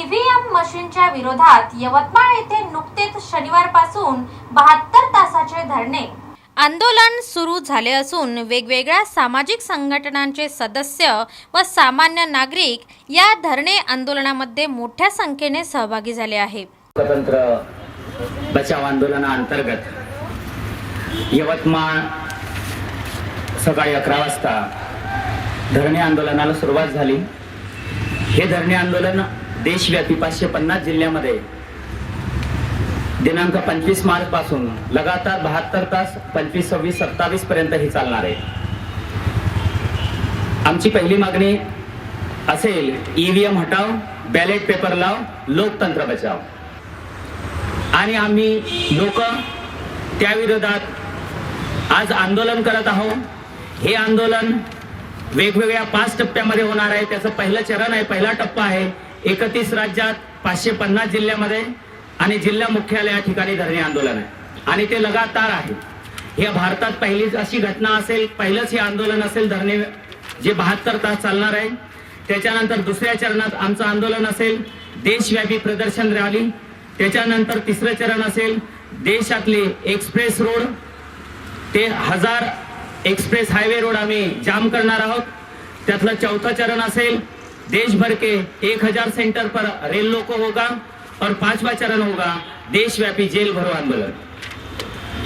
EVM मशीनच्या विरोधात यवतमाळ येथे नुकतेच शनिवारपासून बहात्तर तासाचे धरणे. आंदोलन सुरू झाले असून वेगवेगळ्या सामाजिक संघटनांचे सदस्य व सामान्य नागरिक या धरणे आंदोलनामध्ये मोठ्या संख्येने सहभागी झाले आहे. स्वतंत्र बचाव आंदोलनाअंतर्गत यवतमाळ सकाळी अकरा वाजता धरणे आंदोलनाला सुरुवात झाली. हे धरणे आंदोलन देशव्यापी पाचशे पन्नास जिल्ह्यामध्ये दिनांक पंचवीस मार्च पासून लगातार बहात्तर तास पंचवीस सव्वीस सत्तावीस पर्यंत ही चालणार आहे. आमची पहिली मागणी असेल ईव्हीएम हटाव बॅलेट पेपर लाव लोकतंत्र बचाव. आणि आम्ही लोक त्या विरोधात आज आंदोलन करत आहोत. हे आंदोलन वेगवेगळ्या पाच टप्प्यामध्ये होणार आहे. त्याचं पहिलं चरण आहे पहिला टप्पा आहे. एकतीस राज्यात पाचशे पन्नास जिल्ह्यामध्ये आणि जिल्हा मुख्यालया ठिकाणी धरणे आंदोलन आहे. आणि ते लगातार आहे. हे भारतात पहिलीच अशी घटना असेल पहिलंच हे आंदोलन असेल धरणे जे बहात्तर तास चालणार आहे. त्याच्यानंतर दुसऱ्या चरणात आमचं आंदोलन असेल देशव्यापी प्रदर्शन रॅली. त्याच्यानंतर तिसरं चरण असेल देशातले एक्सप्रेस रोड. ते हजार एक्सप्रेस हायवे रोड आम्ही जाम करणार आहोत. त्यातलं चौथं चरण असेल देश भर के एक हज़ार सेंटर पर रेल लोको होगा और पांचवा चरण होगा देशव्यापी जेल भरो आंदोलन।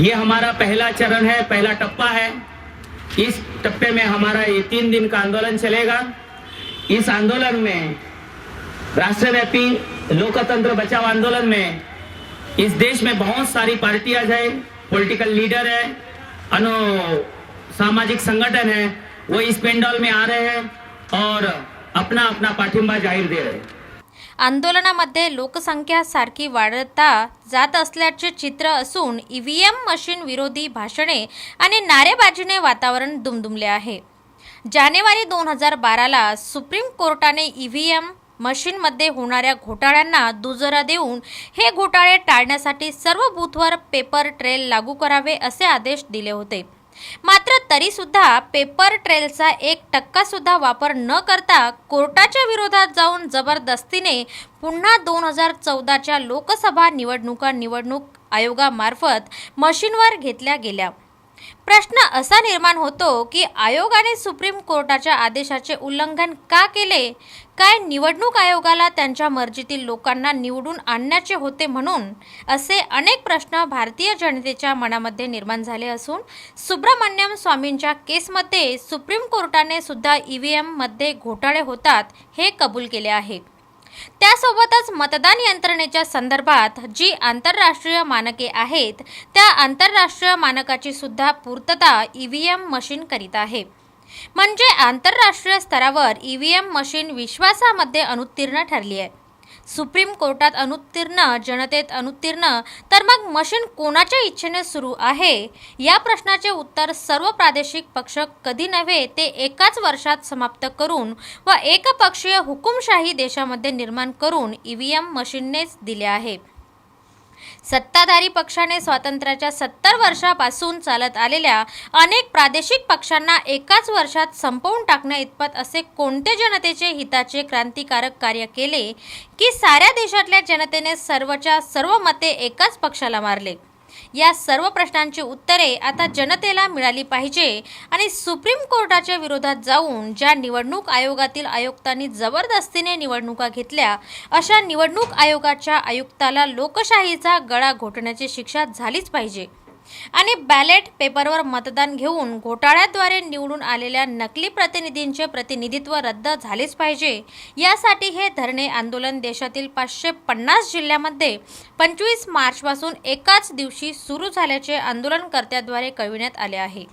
ये हमारा पहला चरण है, पहला टप्पा है। इस टप्पे में हमारा ये तीन दिन का आंदोलन चलेगा। इस आंदोलन में राष्ट्रव्यापी लोकतंत्र बचाव आंदोलन में इस देश में बहुत सारी पार्टियाँ है, पॉलिटिकल लीडर है, अनु सामाजिक संगठन है, वो इस पेंडॉल में आ रहे हैं और अपना अपना पाठिंबा जाहीर दे रहे आंदोलनामध्ये लोकसंख्या सारखी वाढता जात असल्याचे चित्र असून ईव्हीएम मशीन विरोधी भाषणे आणि नारेबाजीने वातावरण दुमदुमले आहे. जानेवारी दोन हजार बाराला सुप्रीम कोर्टाने ईव्हीएम मशीनमध्ये होणाऱ्या घोटाळ्यांना दुजोरा देऊन हे घोटाळे टाळण्यासाठी सर्व बूथवर पेपर ट्रेल लागू करावे असे आदेश दिले होते. मात्र तरी सुद्धा पेपर ट्रेलचा एक टक्का सुद्धा वापर न करता कोर्टाच्या विरोधात जाऊन जबरदस्तीने पुन्हा दोन हजार चौदाच्या लोकसभा निवडणुका निवडणूक आयोगामार्फत मशीनवर घेतल्या गेल्या. प्रश्न असा निर्माण होतो की आयोगाने सुप्रीम कोर्टाच्या आदेशाचे उल्लंघन का केले? काय निवडणूक आयोगाला त्यांच्या मर्जीतील लोकांना निवडून आणण्याचे होते म्हणून? असे अनेक प्रश्न भारतीय जनतेच्या मनामध्ये निर्माण झाले असून सुब्रमण्यम स्वामींच्या केसमध्ये सुप्रीम कोर्टाने सुद्धा वी एममध्ये घोटाळे होतात हे कबूल केले आहे. त्यासोबतच मतदान यंत्रणेच्या संदर्भात जी आंतरराष्ट्रीय मानके आहेत त्या आंतरराष्ट्रीय मानकाची सुद्धा पूर्तता ई व्ही एम मशीन करीत आहे. म्हणजे आंतरराष्ट्रीय स्तरावर ई व्ही एम मशीन विश्वासामध्ये अनुत्तीर्ण ठरली आहे. सुप्रीम कोर्टात अनुत्तीर्ण जनतेत अनुत्तीर्ण तर मग मशीन कोणाच्या इच्छेने सुरू आहे? या प्रश्नाचे उत्तर सर्व प्रादेशिक पक्ष कधी नव्हे ते एकाच वर्षात समाप्त करून व एकपक्षीय हुकुमशाही देशामध्ये निर्माण करून ई व्ही एम मशीननेच दिले आहे. सत्ताधारी पक्षाने स्वातंत्र्याच्या सत्तर वर्षापासून चालत आलेल्या अनेक प्रादेशिक पक्षांना एकाच वर्षात संपवून टाकण्या इतपत असे कोणते जनतेचे हिताचे क्रांतिकारक कार्य केले की साऱ्या देशातल्या जनतेने सर्वच्या सर्व मते एकाच पक्षाला मारले? या सर्व प्रश्नांची उत्तरे आता जनतेला मिळाली पाहिजे आणि सुप्रीम कोर्टाच्या विरोधात जाऊन ज्या निवडणूक आयोगातील आयुक्तांनी जबरदस्तीने निवडणुका घेतल्या अशा निवडणूक आयोगाच्या आयुक्ताला लोकशाहीचा गळा घोटण्याची शिक्षा झालीच पाहिजे. आणि बॅलेट पेपरवर मतदान घेऊन घोटाळ्याद्वारे निवडून आलेल्या नकली प्रतिनिधींचे प्रतिनिधित्व रद्द झालेच पाहिजे. यासाठी हे धरणे आंदोलन देशातील पाचशे पन्नास जिल्ह्यामध्ये पंचवीस मार्चपासून एकाच दिवशी सुरू झाल्याचे आंदोलनकर्त्याद्वारे कळविण्यात आले आहे.